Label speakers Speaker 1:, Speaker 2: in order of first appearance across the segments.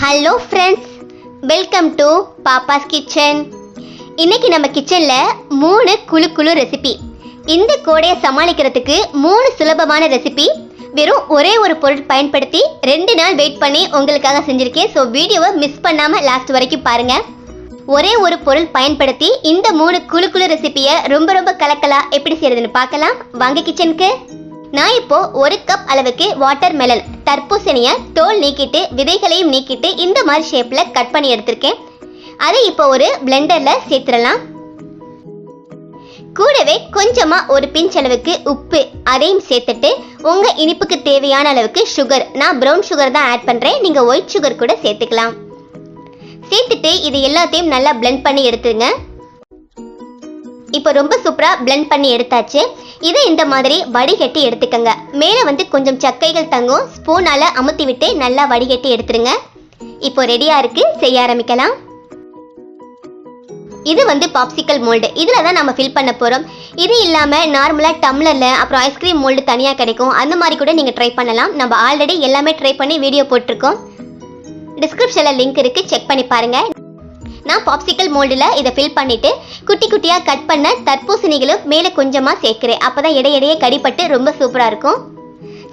Speaker 1: Hello friends welcome to Pappas kitchen இன்னைக்கு நம்ம கிச்சனில் மூணு குழு குழு ரெசிபி இந்த கோடையை சமாளிக்கிறதுக்கு மூணு சுலபமான ரெசிபி வெறும் ஒரே ஒரு பொருள் பயன்படுத்தி ரெண்டு நாள் வெயிட் பண்ணி உங்களுக்காக செஞ்சுருக்கேன். ஸோ வீடியோவை மிஸ் பண்ணாமல் லாஸ்ட் வரைக்கும் பாருங்கள் ஒரே ஒரு பொருள் பயன்படுத்தி இந்த மூணு குழு குழு ரெசிபியை ரொம்ப ரொம்ப கலக்கலா எப்படி செய்யறதுன்னு பார்க்கலாம். வாங்க கிச்சனுக்கு நான் இப்போ ஒரு கப் அளவுக்கு வாட்டர் மெலன் தர்பூசணியை தோல் நீக்கிட்டு விதைகளையும் நீக்கிட்டு இந்த மாதிரி ஷேப்பில் கட் பண்ணி எடுத்திருக்கேன். அதை இப்போ ஒரு பிளெண்டரில் சேர்த்துடலாம். கூடவே கொஞ்சமாக ஒரு பிஞ்ச் அளவுக்கு உப்பு அதையும் சேர்த்துட்டு உங்கள் இனிப்புக்கு தேவையான அளவுக்கு சுகர் நான் ப்ரௌன் சுகர் தான் ஆட் பண்ணுறேன் நீங்கள் ஒயிட் சுகர் கூட சேர்த்துக்கலாம். சேர்த்துட்டு இது எல்லாத்தையும் நல்லா பிளெண்ட் பண்ணி எடுத்துங்க இப்போ ரொம்ப சூப்பராக பிளெண்ட் பண்ணி எடுத்தாச்சு. இதை இந்த மாதிரி வடிகட்டி எடுத்துக்கங்க. மேலே வந்து கொஞ்சம் சக்கைகள் தங்கும். ஸ்பூனால அமுத்தி விட்டு நல்லா வடிகட்டி எடுத்துருங்க. இப்போ ரெடியாக இருக்குது செய்ய ஆரம்பிக்கலாம். இது வந்து பாப்சிக்கல் மோல்டு இதில் தான் நம்ம ஃபில் பண்ண போகிறோம் இது இல்லாமல் நார்மலாக டம்ளரில் அப்புறம் ஐஸ்கிரீம் மோல்டு தனியாக கிடைக்கும். அந்த மாதிரி கூட நீங்கள் ட்ரை பண்ணலாம். நம்ம ஆல்ரெடி எல்லாமே ட்ரை பண்ணி வீடியோ போட்டிருக்கோம். டிஸ்கிரிப்ஷனில் லிங்க் இருக்குது செக் பண்ணி பாருங்கள் நான் பாப்சிக்கல் மோல்டில் இதை ஃபில் பண்ணிவிட்டு குட்டி குட்டியாக கட் பண்ண தர்பூசணிகளும் மேலே கொஞ்சமாக சேர்க்குறேன். அப்போ தான் இடையிடையே கடிப்பட்டு ரொம்ப சூப்பராக இருக்கும்.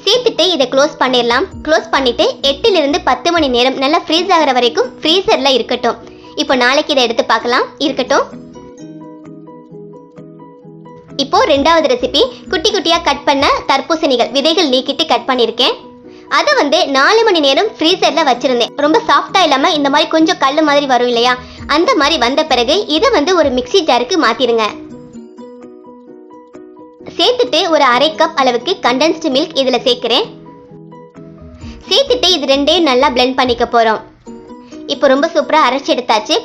Speaker 1: சேர்த்துட்டு இதை க்ளோஸ் பண்ணிடலாம். க்ளோஸ் பண்ணிவிட்டு எட்டிலிருந்து பத்து மணி நேரம் நல்லா ஃப்ரீஸ் ஆகிற வரைக்கும் ஃப்ரீசரில் இருக்கட்டும். இப்போ நாளைக்கு இதை எடுத்து பார்க்கலாம். இருக்கட்டும். இப்போ ரெண்டாவது ரெசிபி குட்டி குட்டியாக கட் பண்ண தர்பூசணிகள் விதைகள் நீக்கிட்டு கட் பண்ணியிருக்கேன். அதை வந்து நாலு மணி நேரம் ஃப்ரீசரில் வச்சிருந்தேன். ரொம்ப சாஃப்டாக இல்லாமல் இந்த மாதிரி கொஞ்சம் கல் மாதிரி வரும் இல்லையா? அந்த மாதிரி வந்த பிறகு இதை வந்து ஒரு மிக்ஸி ஜாருக்கு மாத்திருங்க சேர்த்துட்டு ஒரு அரை கப் அளவுக்கு கண்டென்ஸ்டு மில்க் இதுல சேர்க்குறேன். சேர்த்துட்டு இது ரெண்டையும் நல்லா பிளெண்ட் பண்ணிக்க போறோம். இப்போ ரொம்ப சூப்பரா அரைச்சி எடுத்தாச்சு.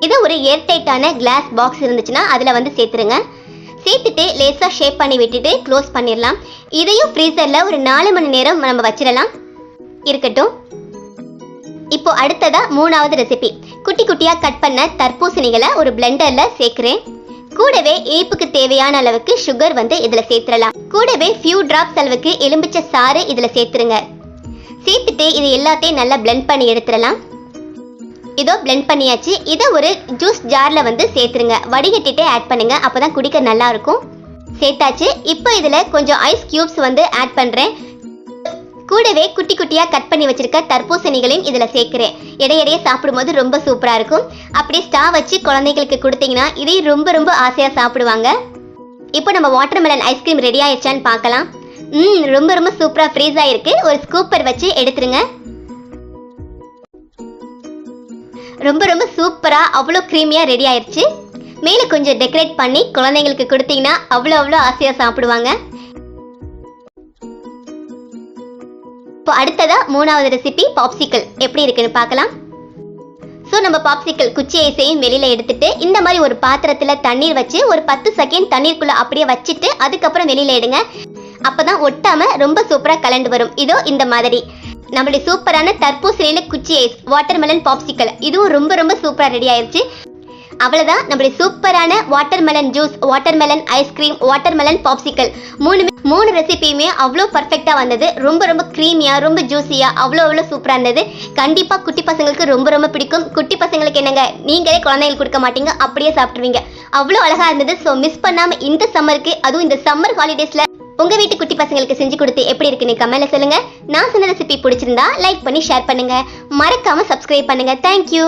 Speaker 1: இது ஒரு ஏர்டைட்டான கிளாஸ் பாக்ஸ் இருந்துச்சுன்னா அதுல வந்து சேர்த்துருங்க. சேர்த்துட்டு லேசா ஷேப் பண்ணி விட்டுட்டு க்ளோஸ் பண்ணிடலாம். இதையும் ஃப்ரீசர்ல ஒரு நாலு மணி நேரம் நம்ம வச்சிடலாம். இருக்கட்டும். இப்போ அடுத்ததா மூணாவது ரெசிபி குட்டி குட்டியா கட் பண்ண தர்பூசணிகளை ஒரு பிளெண்டரில் சேர்க்குறேன். கூடவே இனிப்புக்கு தேவையான அளவுக்கு சுகர் வந்து இதுல சேர்த்துடலாம். கூடவே ஃபியூ டிராப்ஸ் அளவுக்கு எலும்பிச்சை சாறு இதுல சேர்த்துருங்க. சேர்த்துட்டு இது எல்லாத்தையும் நல்லா பிளெண்ட் பண்ணி எடுத்துடலாம். இதோ பிளெண்ட் பண்ணியாச்சு. இதை ஒரு ஜூஸ் ஜார்ல வந்து சேர்த்துருங்க. வடிகட்டிட்டே ஆட் பண்ணுங்க. அப்பதான் குடிக்க நல்லா இருக்கும். சேர்த்தாச்சு. இப்போ இதுல கொஞ்சம் ஐஸ் கியூப்ஸ் வந்து ஆட் பண்றேன். கூடவே குட்டி குட்டியாக கட் பண்ணி வச்சிருக்க தர்பூசணிகளையும் இதில் சேர்க்குறேன். இடையிடையே சாப்பிடும்போது ரொம்ப சூப்பராக இருக்கும். அப்படியே ஸ்டா வச்சு குழந்தைங்களுக்கு கொடுத்தீங்கன்னா இதையும் ரொம்ப ரொம்ப ஆசையாக சாப்பிடுவாங்க. இப்போ நம்ம வாட்டர்மெலன் ஐஸ்கிரீம் ரெடி ஆயிடுச்சான்னு பார்க்கலாம். ம் ரொம்ப ரொம்ப சூப்பராக ஃப்ரீஸ் ஆகிருக்கு ஒரு ஸ்கூப்பர் வச்சு எடுத்துருங்க. ரொம்ப ரொம்ப சூப்பராக அவ்வளோ க்ரீமியாக ரெடி ஆயிடுச்சு. மேலே கொஞ்சம் டெக்கரேட் பண்ணி குழந்தைங்களுக்கு கொடுத்தீங்கன்னா அவ்வளோ அவ்வளோ ஆசையாக சாப்பிடுவாங்க. இப்போ அடுத்ததா மூணாவது ரெசிபி பாப்சிக்கல் எப்படி இருக்குன்னு பார்க்கலாம். ஸோ நம்ம பாப்சிக்கல் குச்சி ஐஸையும் வெளியில எடுத்துட்டு இந்த மாதிரி ஒரு பாத்திரத்தில் தண்ணீர் வச்சு ஒரு பத்து செகண்ட் தண்ணீருக்குள்ள அப்படியே வச்சுட்டு அதுக்கப்புறம் வெளியில எடுங்க. அப்போதான் ஒட்டாம ரொம்ப சூப்பராக கலந்து வரும். இதோ இந்த மாதிரி. நம்மளுடைய சூப்பரான தர்பூசணியில குச்சி ஐஸ் வாட்டர்மெலன் பாப்சிக்கல் இதுவும் ரொம்ப ரொம்ப சூப்பராக ரெடி ஆயிடுச்சு அவ்வளவுதான். நம்மளுடைய சூப்பரான watermelon juice watermelon ice cream watermelon popsicle மூணு மூணு ரெசிபியுமே அவ்வளோ பர்ஃபெக்டாக வந்தது. ரொம்ப ரொம்ப க்ரீமியாக ரொம்ப ஜூஸியாக அவ்வளோ அவ்வளோ சூப்பராக இருந்தது. கண்டிப்பாக குட்டி பசங்களுக்கு ரொம்ப ரொம்ப பிடிக்கும். குட்டி பசங்களுக்கு என்னங்க? நீங்களே குழந்தைங்களுக்கு கொடுக்க மாட்டீங்க. அப்படியே சாப்பிடுவீங்க அவ்வளோ அழகா இருந்தது. ஸோ மிஸ் பண்ணாமல் இந்த சம்மருக்கு அதுவும் இந்த சம்மர் ஹாலிடேஸ்ல உங்க வீட்டு குட்டி பசங்களுக்கு செஞ்சு கொடுத்து எப்படி இருக்குன்னு கமெண்ட்ல சொல்லுங்க. நான் சொன்ன ரெசிபி பிடிச்சிருந்தா லைக் பண்ணி ஷேர் பண்ணுங்க. மறக்காம சப்ஸ்கிரைப் பண்ணுங்க. தேங்க்யூ